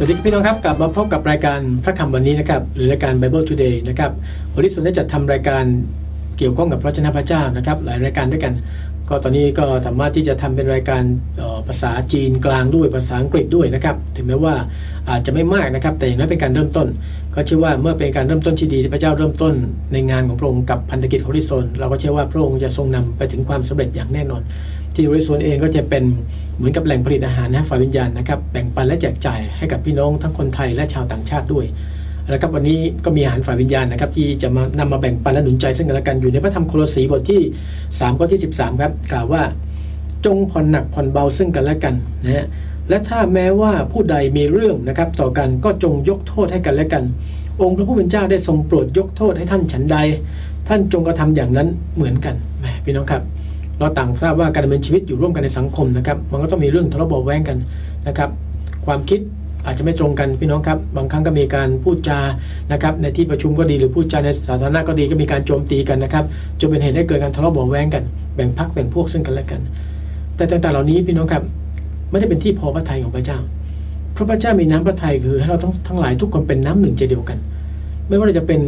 สวัสดีพี่น้องครับกลับมาพบกับรายการพระคำวันนี้นะครับหรือรายการ Bible Today นะครับวันนี้ส่วนได้จัดทำรายการเกี่ยวข้องกับพระชนะพระเจ้านะครับ หลายรายการด้วยกัน ก็ตอนนี้ก็สามารถที่จะทำเป็นรายการภาษาจีนกลางด้วยภาษาอังกฤษด้วยนะครับถึงแม้ว่าอาจจะไม่มากนะครับ แต่อย่างน้อยเป็นการเริ่มต้น ก็เชื่อว่าเมื่อเป็นการเริ่มต้นที่ดีพระเจ้าเริ่มต้นในงานของพระองค์กับพันธกิจฮอริซอนเราก็เชื่อว่าพระองค์จะทรงนำไปถึงความสำเร็จอย่างแน่นอน ที่บริษัทเองก็จะเป็นเหมือนกับแหล่งผลิตอาหารนะฝ่ายวิญญาณนะครับแบ่งปันและแจกจ่ายให้กับพี่น้องทั้งคนไทยและชาวต่างชาติด้วยแล้วครับวันนี้ก็มีอาหารฝ่ายวิญญาณนะครับที่จะมานำมาแบ่งปันและหนุนใจซึ่งกันและกันอยู่ในพระธรรมโคลสีบทที่3ข้อที่ 13 ครับกล่าวว่าจงผ่อนหนักผ่อนเบาซึ่งกันและกันนะฮะและถ้าแม้ว่าผู้ใดมีเรื่องนะครับต่อกันก็จงยกโทษให้กันและกัน องค์พระผู้เป็นเจ้าได้ทรงโปรดยกโทษให้ท่านฉันใด ท่านจงกระทำอย่างนั้นเหมือนกันแหมพี่น้องครับ เราต่างทราบว่าการดำเนินชีวิตอยู่ร่วมกันในสังคมนะครับมันก็ต้องมีเรื่องทะเลาะเบาแวงกันนะครับความคิดอาจจะไม่ตรงกันพี่น้องครับบางครั้งก็มีการพูดจานะครับในที่ประชุมก็ดีหรือพูดจาในสาธารณะก็ดีก็มีการโจมตีกันนะครับจนเป็นเหตุให้เกิดการทะเลาะเบาแวงกันแบ่งพักแบ่งพวกซึ่งกันและกัน แต่ต่างๆเหล่านี้พี่น้องครับไม่ได้เป็นที่พอพระทัยของพระเจ้าเพราะพระเจ้ามีน้ำพระทัยคือให้เราทั้งทั้งหลายทุกคนเป็นน้ำหนึ่งใจเดียวกัน ไม่ว่าเราจะเป็น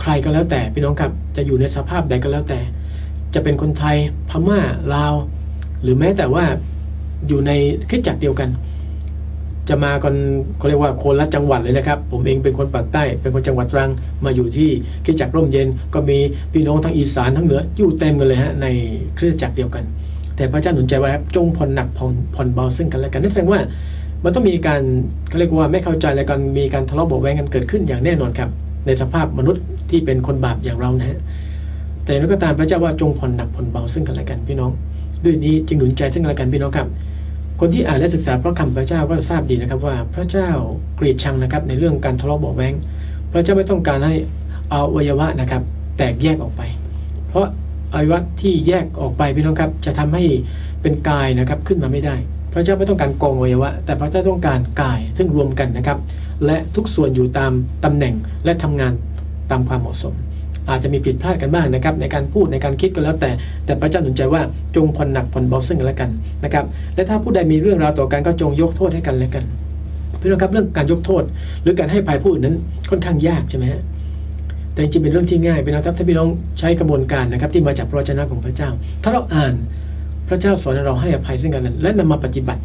ใครก็แล้วแต่พี่น้องครับจะอยู่ในสภาพใดก็แล้วแต่ จะเป็นคนไทยพม่าลาว หรือแม้แต่ว่าอยู่ในคิดจักเดียวกัน จะมาคนเขาเรียกว่าคนละจังหวัดเลยนะครับ ผมเองเป็นคนปากใต้ เป็นคนจังหวัดตรังมาอยู่ที่คิดจักร่มเย็น ก็มีพี่น้องทั้งอีสานทั้งเหนืออยู่เต็มกันเลยฮะในคริสตจักรเดียวกัน แต่พระเจ้าหนุนใจว่าจงผ่อนหนักผ่อนผ่อนเบาซึ่งกันและกันนั่นแสดงว่ามันต้องมีการเขาเรียกว่าไม่เข้าใจและกันมีการทะเลาะเบาแวงกันเกิดขึ้นอย่างแน่นอนครับ ในสภาพมนุษย์ที่เป็นคนบาปอย่างเรานะฮะ แต่นั้นก็ตามพระเจ้าว่าจงผ่อนหนักผ่อนเบาซึ่งกันและกันพี่น้อง ด้วยนี้จึงหนุนใจซึ่งกันและกันพี่น้องครับ คนที่อ่านและศึกษาพระคำพระเจ้าก็ทราบดีนะครับว่าพระเจ้าเกลียดชังนะครับในเรื่องการทะเลาะเบาแวงพระเจ้าไม่ต้องการให้เอาอวัยวะนะครับ แตกแยกออกไป เพราะอวัยวะที่แยกออกไปพี่น้องครับ จะทำให้เป็นกายนะครับขึ้นมาไม่ได้ พระเจ้าไม่ต้องการกองอวัยวะ แต่พระเจ้าต้องการกายซึ่งรวมกันนะครับ และทุกส่วนอยู่ตามตำแหน่งและทำงานตามความเหมาะสม อาจจะมีผิดพลาดกันบ้างนะครับในการพูดในการคิดก็แล้วแต่ แต่พระเจ้าหนุนใจว่าจงผ่อนหนักผ่อนเบาซึ่งกันและกันนะครับและถ้าผู้ใดมีเรื่องราวต่อกันก็จงยกโทษให้กันและกันพี่น้องครับเรื่องการยกโทษ หรือการให้ภัยผู้อื่นนั้นค่อนข้างยากใช่ไหมฮะแต่จริงเป็นเรื่องที่ง่ายพี่น้องครับถ้าพี่น้องใช้กระบวนการนะครับที่มาจากพระวจนะของพระเจ้า ถ้าเราอ่านพระเจ้าสอนเราให้อภัยซึ่งกันและนำมาปฏิบัติ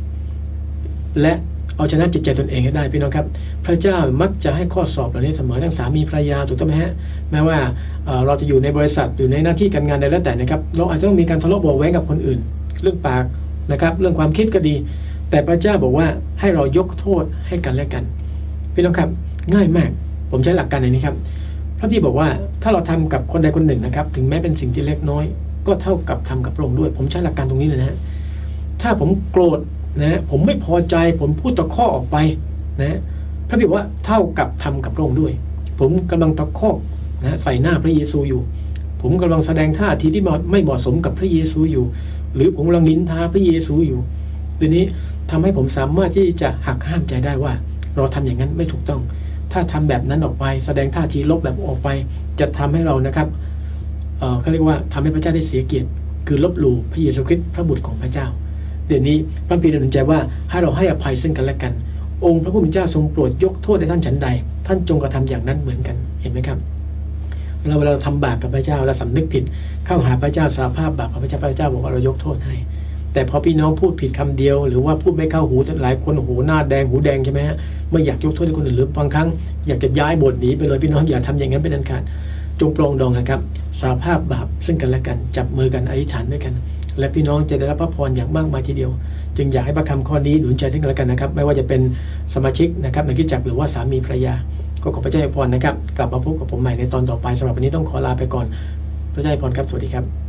และ เอาชนะจิตใจตนเองให้ได้พี่น้องครับ พระเจ้ามักจะให้ข้อสอบเหล่านี้เสมอทั้งสามีภรรยาถูกต้องไหมฮะแม้ว่าเราจะอยู่ในบริษัทอยู่ในหน้าที่การงานใดแล้วแต่นะครับ เราอาจจะต้องมีการทะเลาะเบาแว้งกับคนอื่น เรื่องปากนะครับ เรื่องความคิดก็ดี แต่พระเจ้าบอกว่าให้เรายกโทษให้กันและกัน พี่น้องครับง่ายมาก ผมใช้หลักการในนี้ครับพระพี่บอกว่าถ้าเราทำกับคนใดคนหนึ่งนะครับ ถึงแม้เป็นสิ่งที่เล็กน้อย ก็เท่ากับทำกับพระองค์ด้วย ผมใช้หลักการตรงนี้เลยนะถ้าผมโกรธ นะผมไม่พอใจผมพูดตะข้อออกไปนะพระบิดว่าเท่ากับทำกับพระองค์ด้วย ผมกำลังตะคอกนะใส่หน้าพระเยซูอยู่ ผมกำลังแสดงท่าทีที่ไม่เหมาะสมกับพระเยซูอยู่ หรือผมกำลังนินทาพระเยซูอยู่ทีนี้ทำให้ผมสามารถที่จะหักห้ามใจได้ว่า เราทำอย่างนั้นไม่ถูกต้อง ถ้าทำแบบนั้นออกไป แสดงท่าทีลบแบบออกไป จะทำให้เรานะครับเเขาเรียกว่าทำให้พระเจ้าได้เสียเกียรติ คือลบหลู่พระเยซูคริสต์พระบุตรของพระเจ้า เดี๋ยวนี้พระพีดำเนินใจว่าให้เราให้อภัยซึ่งกันและกัน องค์พระผู้เป็นเจ้าทรงโปรดยกโทษในท่านฉันใด ท่านจงกระทำอย่างนั้นเหมือนกันเห็นไหมครับเราเวลาเราทำบาปกับพระเจ้าเราสำนึกผิด เข้าหาพระเจ้าสารภาพบาปพระเจ้าพระเจ้าบอกว่าเรายกโทษให้ แต่พอพี่น้องพูดผิดคำเดียว หรือว่าพูดไม่เข้าหูหลายคนหูหน้าแดงหูแดงใช่ไหมฮะไม่อยากยกโทษให้คนอื่นหรือบางครั้งอยากจะย้ายบทหนีไปเลยพี่น้องอย่าทำอย่างนั้นเป็นอันขาดจงปรองดองกันครับสารภาพบาปซึ่งกันและกัน จับมือกันอธิษฐานด้วยกัน และพี่น้องจะได้รับพระพรอย่างมากมายทีเดียว จึงอยากให้พระคำข้อนี้หนุนใจซึ่งกันและกันนะครับ ไม่ว่าจะเป็นสมาชิกนะครับในคิดจักหรือว่าสามีภรรยา ก็ขอพระเจ้าอวยพรนะครับ กลับมาพบกับผมใหม่ในตอนต่อไปสำหรับวันนี้ต้องขอลาไปก่อนพระเจ้าอวยพรครับสวัสดีครับ